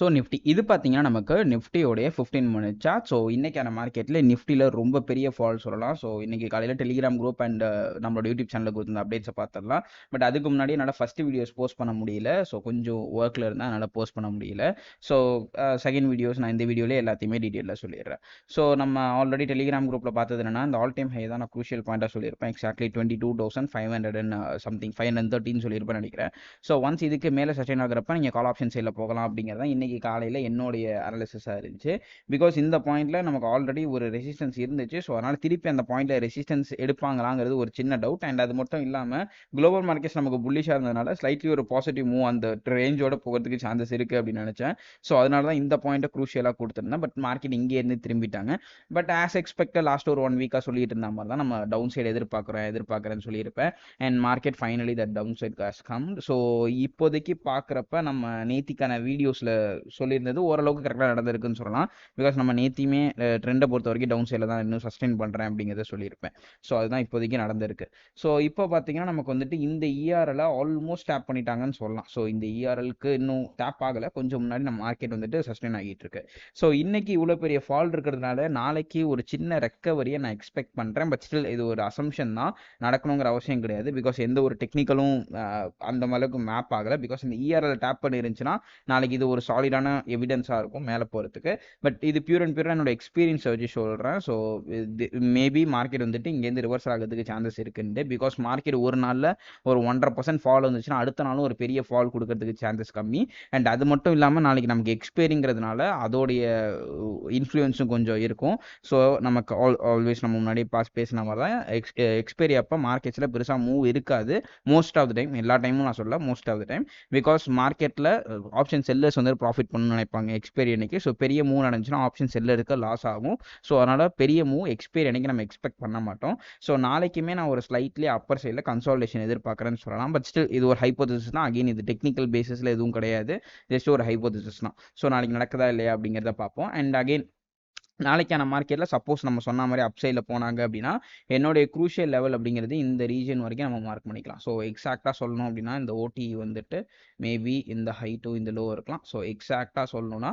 So Nifty இது பார்த்தீங்கன்னா நமக்கு நிஃப்டியோடைய ஃபிஃப்டீன் மினிட் சார்ட் ஸோ இன்றைக்கான மார்க்கெட்டில் நிஃப்டியில் ரொம்ப பெரிய ஃபால் சொல்லலாம். ஸோ இன்றைக்கி காலையில் டெலிகிராம் குரூப் அண்ட் நம்மளோட யூடியூப் சேனலில் கொடுத்த அப்டேட்ஸை பார்த்துடலாம் பட் அதுக்கு முன்னாடி என்னால் ஃபஸ்ட்டு வீடியோஸ் போஸ்ட் பண்ண முடியல. ஸோ கொஞ்சம் ஒர்க்கில் இருந்தால் என்னால் போஸ்ட் பண்ண முடியல. ஸோ செகண்ட் வீடியோஸ் நான் இந்த வீடியோலே எல்லாத்தையுமே டீட்டெயிலில் சொல்லிடுறேன். ஸோ நம்ம ஆல்ரெடி டெலிகிராம் குரூப்பில் பார்த்தது என்னன்னா இந்த ஆல் டைம் ஹை தான் நான் குரூஷியல் பாயிண்ட்டாக சொல்லியிருப்பேன். Exactly twenty two thousand five hundred and something five hundred தேர்ட்டின்னு சொல்லியிருப்பேன் நினைக்கிறேன். ஸோ ஒன்ஸ் இதுக்கு மேலே சஸ்டைன் ஆகிறப்ப நீங்கள் கால் ஆப்ஷன் சைடில் போகலாம் அப்படிங்கிறதான் இன்றைக்கி இன்னைக்கு காலையில் என்னோடைய அனாலிசிஸாக இருந்துச்சு. பிகாஸ் இந்த பாயிண்ட்டில் நமக்கு ஆல்ரெடி ஒரு ரெசிஸ்டன்ஸ் இருந்துச்சு. ஸோ அதனால் திருப்பி அந்த பாயிண்ட்டில் ரெசிஸ்டன்ஸ் எடுப்பாங்களாங்கிறது ஒரு சின்ன டவுட் அண்ட் அது மட்டும் இல்லாமல் குளோபல் மார்க்கெட்ஸ் நமக்கு புல்லிஷாக இருந்ததுனால ஸ்லைட்லி ஒரு பாசிட்டிவ் மூவ் அந்த ரேஞ்சோட போகிறதுக்கு சான்சஸ் இருக்குது அப்படின்னு நினச்சேன். ஸோ அதனால தான் இந்த பாயிண்ட்டை க்ரூஷியலாக கொடுத்துருந்தேன். பட் மார்க்கெட் இங்கேருந்து திரும்பிட்டாங்க. பட் ஆஸ் எக்ஸ்பெக்டட் லாஸ்ட் ஒரு ஒன் வீக்காக சொல்லிட்டு இருந்த மாதிரி தான் நம்ம டவுன் சைடு எதிர்பார்க்குறேன் எதிர்பார்க்குறேன்னு சொல்லியிருப்பேன். And market finally that down side cause come so இப்போதைக்கு பார்க்குறப்ப நம்ம நேத்திக்கான வீடியோஸில் சொல்லியிருந்தது ஓரளவுக்கு கரெக்டாக நடந்திருக்குன்னு சொல்லலாம். பிகாஸ் நம்ம நேத்தியுமே ட்ரெண்டை பொறுத்த வரைக்கும் டவுன் சைடில் தான் இன்னும் சஸ்டெயின் பண்ணுறேன் அப்படிங்கிறத சொல்லியிருப்பேன். ஸோ அதுதான் இப்போதைக்கு நடந்திருக்கு. ஸோ இப்போ பார்த்தீங்கன்னா நமக்கு வந்துட்டு இந்த இஆர்எல் ஆல்மோஸ்ட் டேப் பண்ணிட்டாங்கன்னு சொல்லலாம். ஸோ இந்த இஆர்எலுக்கு இன்னும் டேப் ஆகலை. கொஞ்சம் முன்னாடி நம்ம மார்க்கெட் வந்துட்டு சஸ்டெயின் ஆகிட்டு இருக்கு. ஸோ இன்னைக்கு இவ்வளோ பெரிய ஃபால் இருக்கிறதுனால நாளைக்கு ஒரு சின்ன ரெக்கவரியை நான் எக்ஸ்பெக்ட் பண்ணுறேன் பட் ஸ்டில் இது ஒரு அசம்ஷன் தான். நடக்கணுங்கிற அவசியம் கிடையாது. பிகாஸ் எந்த ஒரு டெக்னிக்கலும் அந்த அளவுக்கு மேப் ஆகலை. பிகாஸ் இந்த இஆர்எல் டேப் பண்ணி இருந்துச்சுன்னா நாளைக்கு இது ஒரு சாலிடான எவிடன்ஸாக இருக்கும் மேலே போகிறதுக்கு பட் இது பியூர் அண்ட் பியூராக என்னோட எக்ஸ்பீரியன்ஸ் வச்சு சொல்கிறேன் ஸோ மேபி மார்க்கெட் வந்துட்டு இங்கேருந்து ரிவர்ஸ் ஆகிறதுக்கு சான்சஸ் இருக்குன்ட்டு. பிகாஸ் மார்க்கெட் ஒரு நாளில் ஒரு ஒன்றரை பர்சன்ட் ஃபால் வந்துச்சுன்னா அடுத்த நாளும் ஒரு பெரிய ஃபால் கொடுக்கறதுக்கு சான்சஸ் கம்மி. அண்ட் அது மட்டும் இல்லாமல் நாளைக்கு நமக்கு எக்ஸ்பைரிங்கிறதுனால அதோடைய இன்ஃப்ளூயன்ஸும் கொஞ்சம் இருக்கும். ஸோ நமக்கு ஆல் ஆல்வேஸ் நம்ம முன்னாடி பாஸ் பேசின மாதிரி தான் எக்ஸ் எக்ஸ்பைரி அப்போ மார்க்கெட்ஸில் பெருசாக மூவ் இருக்காது. மோஸ்ட் ஆஃப் த டைம் எல்லா டைமும் நான் சொல்ல most of the time because மார்க்கெட்டில் ஆப்ஷன் செல்லர்ஸ் வந்து ப்ராஃபிட் பண்ணணும்னு நினைப்பாங்க எக்ஸ்பைரி அன்னைக்கு. ஸோ பெரிய மூவ் நடந்துச்சுன்னா ஆப்ஷன் செல்ல இருக்க லாஸ் ஆகும். ஸோ அதனால் பெரிய மூவ் எக்ஸ்பைரி அன்னைக்கு நம்ம எக்ஸ்பெக்ட் பண்ண மாட்டோம். ஸோ நாளைக்குமே நான் ஒரு ஸ்லைட்லி அப்பர் சைடில் கன்சால்டேஷன் எதிர்பார்க்குறேன்னு சொல்லலாம். பட் ஸ்டில் இது ஒரு ஹைப்போதிசஸ் தான். அகைன் இது டெக்னிக்கல் பேசிஸில் எதுவும் கிடையாது. ஜஸ்ட் ஒரு ஹைப்போதிசஸ் தான். ஸோ நாளைக்கு நடக்குதா இல்லையா அப்படிங்கிறத பார்ப்போம். அண்ட் அகைன் நாளைக்கான மார்க்கெட்டில் சப்போஸ் நம்ம சொன்ன மாதிரி அப்சைடில் போனாங்க அப்படின்னா என்னுடைய க்ரூஷியல் லெவல் அப்படிங்கிறது இந்த ரீஜன் வரைக்கும் நம்ம மார்க் பண்ணிக்கலாம். ஸோ எக்ஸாக்டாக சொல்லணும் அப்படின்னா இந்த ஓடி வந்துட்டு மேபி இந்த ஹைட்டும் இந்த லோ இருக்கலாம். ஸோ எக்ஸாக்டாக சொல்லணும்னா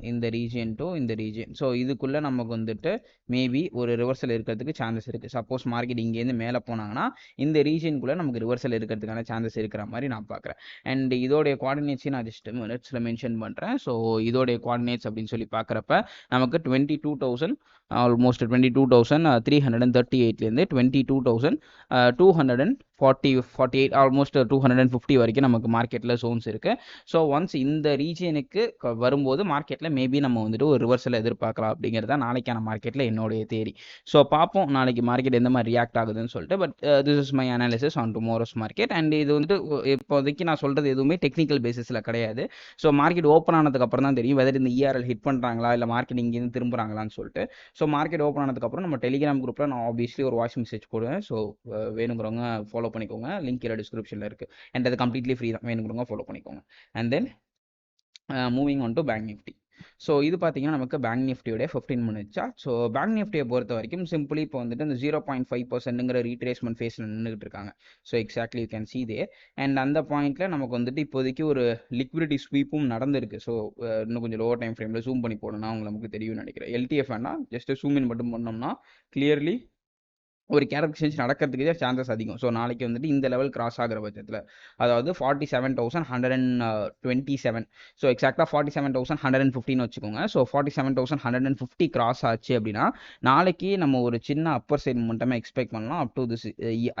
இந்த ரீஜியன் டு இந்த ரீஜியன் ஸோ இதுக்குள்ளே நமக்கு வந்துட்டு மேபி ஒரு ரிவர்சல் இருக்கிறதுக்கு சான்சஸ் இருக்குது சப்போஸ் மார்க்கெட் இங்கேருந்து மேலே போனாங்கன்னா இந்த ரீஜியனுக்குள்ளே நமக்கு ரிவர்சல் இருக்கிறதுக்கான சான்சஸ் இருக்கிற மாதிரி நான் பார்க்குறேன். அண்ட் இதோடைய குவாடினேட்ஸையும் நான் ஜஸ்ட் மினிட்ஸில் மென்ஷன் பண்ணுறேன் ஸோ இதோடைய குவாடினேட்ஸ் அப்படின்னு சொல்லி பார்க்குறப்ப நமக்கு twenty two thousand almost twenty two thousand three hundred and thirty எயிட்லேருந்து twenty two thousand two hundred and forty forty eight almost two hundred and fifty வரைக்கும் நமக்கு மார்க்கெட்டில் ஜோன்ஸ் இருக்குது ஸோ ஒன்ஸ் இந்த ரீஜியனுக்கு வரும்போது மார்க்கெட்டில் மேபி நம்ம வந்துட்டு ஒரு ரிவர்ஸில் எதிர்பார்க்கலாம் அப்படிங்கிறது தான் நாளைக்கான மார்க்கெட்டில் என்னுடைய தேரி ஸோ பார்ப்போம் நாளைக்கு மார்க்கெட் எந்த மாதிரி ரியாக்ட் ஆகுதுன்னு சொல்லிட்டு. But this is my analysis on tomorrow's market and இது வந்துட்டு இப்போதைக்கு நான் சொல்கிறது எதுவுமே டெக்னிக்கல் பேசிஸில் கிடையாது. ஸோ மார்க்கெட் ஓப்பன் ஆனதுக்கப்புறம் தான் தெரியும் வெதர் இந்த இஆர்எல் ஹிட் பண்ணுறாங்களா இல்லை மார்க்கெட் இங்கேருந்து திரும்புகிறாங்களான்னு சொல்லிட்டு. ஸோ மார்க்கெட் ஓப்பன் ஆனதுக்கப்புறம் நம்ம டெலிகிராம் குரூப்பில் நான் ஆப்வியஸ்லி ஒரு வாய்ஸ் மெசேஜ் போடுவேன். ஸோ uh, வேணுங்கிறவங்க ஃபாலோ பண்ணிக்கோங்க. லிங்க் கீழே டிஸ்கிரிப்ஷனில் இருக்குது அண்ட் அது கம்ப்ளீட்லி ஃப்ரீ தான். வேணுங்கிறவங்க ஃபாலோ பண்ணிக்கோங்க. And then moving on to bank nifty so இது பார்த்தீங்கன்னா நமக்கு பேங்க் நிஃப்டியோடைய ஃபிஃப்டீன் மினிட்ஸா ஸோ பேங்க் நிஃப்டியை பொறுத்த வரைக்கும் சிம்பிளி இப்போ வந்துட்டு இந்த ஜீரோ பாயிண்ட் ஃபைவ் பர்சன்ட்டுங்கிற ரீட்ரேஸ்மெண்ட் ஃபேஸில் நின்றுட்டு இருக்காங்க. So exactly you can see they and அந்த பாயிண்ட்டில் நமக்கு வந்துட்டு இப்போதைக்கு ஒரு லிக்விடிட்டி ஸ்வீப்பும் நடந்திருக்கு. ஸோ uh, இன்னும் கொஞ்சம் லோவர் டைம் ஃப்ரேமில் ஜூம் பண்ணி போடணும்னா அவங்க நமக்கு தெரியும்னு நினைக்கிறேன். எல்டிஎஃப் வேணா ஜஸ்ட் ஜூம் இன் மட்டும் பண்ணோம்னா கிளியர்லி ஒரு கேரக்டர் சேஞ்ச் நடக்கிறதுக்கு சான்சஸ் அதிகம். ஸோ நாளைக்கு வந்துட்டு இந்த லெவல் கிராஸ் ஆகிற பட்சத்தில் அதாவது forty seven thousand hundred and twenty seven so எக்ஸாக்டாக forty seven thousand hundred and ஃபிஃப்டின்னு வச்சுக்கோங்க. So forty seven thousand hundred and fifty cross ஆச்சு அப்படின்னா நாளைக்கு நம்ம ஒரு சின்ன அப்பர் சைட் மட்டுமே எக்ஸ்பெக்ட் பண்ணலாம். அப் டு திஸ்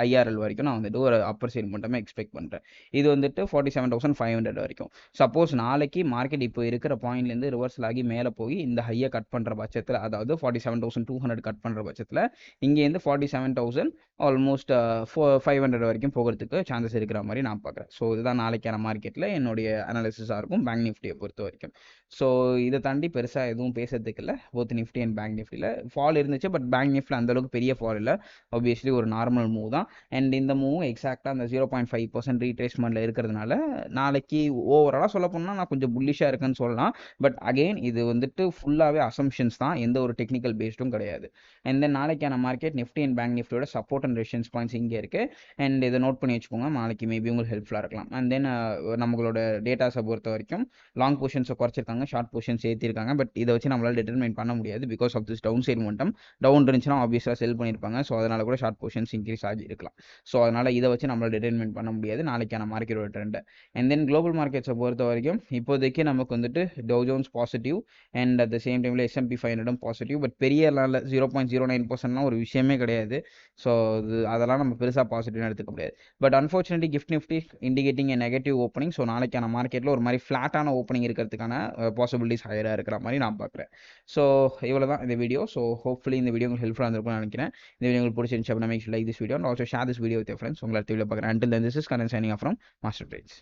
ஐஆர்எல் வரைக்கும் நான் வந்துட்டு ஒரு அப்பர் சைட் மட்டுமே எக்ஸ்பெக்ட் பண்ணுறேன் இது வந்துட்டு forty seven thousand five hundred வரைக்கும். சப்போஸ் நாளைக்கு மார்க்கெட் இப்போ இருக்கிற பாயிண்ட்லேருந்து ரிவர்சல் ஆகி மேலே போய் இந்த ஹையை கட் பண்ணுற பட்சத்தில் அதாவது forty seven thousand two hundred cut பண்ணுற பட்சத்தில் இங்கேருந்து forty seven thousand almost four five hundred வரைக்கும் போகிறதுக்கு சான்சஸ் இருக்கிற மாதிரி நான் பார்க்குறேன். ஸோ இதுதான் நாளைக்கான மார்க்கெட்டில் என்னுடைய அனாலிசிஸாக இருக்கும் பேங்க் நிஃப்டியை பொறுத்த வரைக்கும். ஸோ இதை தாண்டி பெருசாக எதுவும் பேசுறதுக்கு இல்லை. போத் நிஃப்டி அண்ட் பேங்க் நிஃப்டியில் ஃபால் இருந்துச்சு பட் பேங்க் நிஃப்டியில் அந்தளவுக்கு பெரிய ஃபால் இல்லை. ஆப்வியஸ்லி ஒரு நார்மல் மூவ் தான். அண்ட் இந்த மூவ் எக்ஸாக்டாக அந்த ஜீரோ பாயிண்ட் ஃபைவ் பர்சன்ட் ரீட்ரேஸ்மெண்ட்டில் இருக்கிறதுனால நாளைக்கு ஓவராலாக சொல்ல போனால் நான் கொஞ்சம் புல்லிஷாக இருக்குன்னு சொல்லலாம். பட் அகெயின் இது வந்துட்டு ஃபுல்லாகவே அசம்ஷன்ஸ் தான். எந்த ஒரு டெக்னிக்கல் பேஸ்டும் கிடையாது. அண்ட் தென் நாளைக்கான market Nifty and Bank Bank நிஃப்டியோட சப்போர்ட் அண்ட் ரெசிஸ்டன்ஸ் பாயிண்ட்ஸ் இங்கே இருக்குது அண்ட் இதை நோட் பண்ணி வச்சுக்கோங்க. நாளைக்கு மேபி உங்களுக்கு ஹெல்ப்ஃபுல்லாக இருக்கலாம். அண்ட் தென் நம்மளோட டேட்டாஸை பொறுத்த வரைக்கும் லாங் பொசிஷன்ஸை குறைச்சிருக்காங்க ஷார்ட் பொசிஷன்ஸ் ஏற்றிருக்காங்க பட் இதை வச்சு நம்மளால் டிட்டர்மைன் பண்ண முடியாது. Because of this down side மட்டும் டவுன் இருந்துச்சுன்னா ஆப்வியஸாக செல் பண்ணியிருப்பாங்க ஸோ அதனால கூட ஷார்ட் பொசிஷன்ஸ் இன்க்ரீஸ் ஆகி இருக்கலாம். ஸோ அதனால் இதை வச்சு நம்மளால் டிட்டர்மைன் பண்ண முடியாது. நாளைக்கான மார்க்கெட்டோட ட்ரெண்ட் அண்ட் தென் குளோபல் மார்க்கெட்ஸை பொறுத்த வரைக்கும் இப்போதைக்கு நமக்கு வந்துட்டு Dow Jones positive and at the same டைமில் எஸ்எம்பி ஃபைவ் ஹண்ட்ரடும் பாசிட்டிவ் பட் பெரிய லெவலில் ஜீரோ பாயிண்ட் ஜீரோ நைன் பர்சன்ட்லாம் ஒரு விஷயமே கிடையாது. ஸோ இது அதெல்லாம் நம்ம பெருசாக பாசிட்டிவ்னு எடுத்துக்க முடியாது. But unfortunately GIFT Nifty indicating a negative opening so நாளைக்கான மார்க்கெட்டில் ஒரு மாதிரி ஃப்ளாட்டான ஓப்பனிங் இருக்கிறதுக்கான பாசிபிலிட்டிஸ் ஹையராக இருக்கிற மாதிரி நான் பார்க்குறேன். ஸோ இவ்வளோ தான் இந்த வீடியோ ஸோ ஹோப்ஃபுல்லி இந்த வீடியோ உங்களுக்கு ஹெல்ப்ஃபுல்லாக இருந்திருக்கும்னு நினைக்கிறேன். இந்த வீடியோ உங்களுக்கு பிடிச்சிருந்துச்சு அப்படின்னா make like this video also share this video with friends உங்களை அடுத்த வீடியோ பார்க்குறேன். Until then this is Karan signing from Master Trades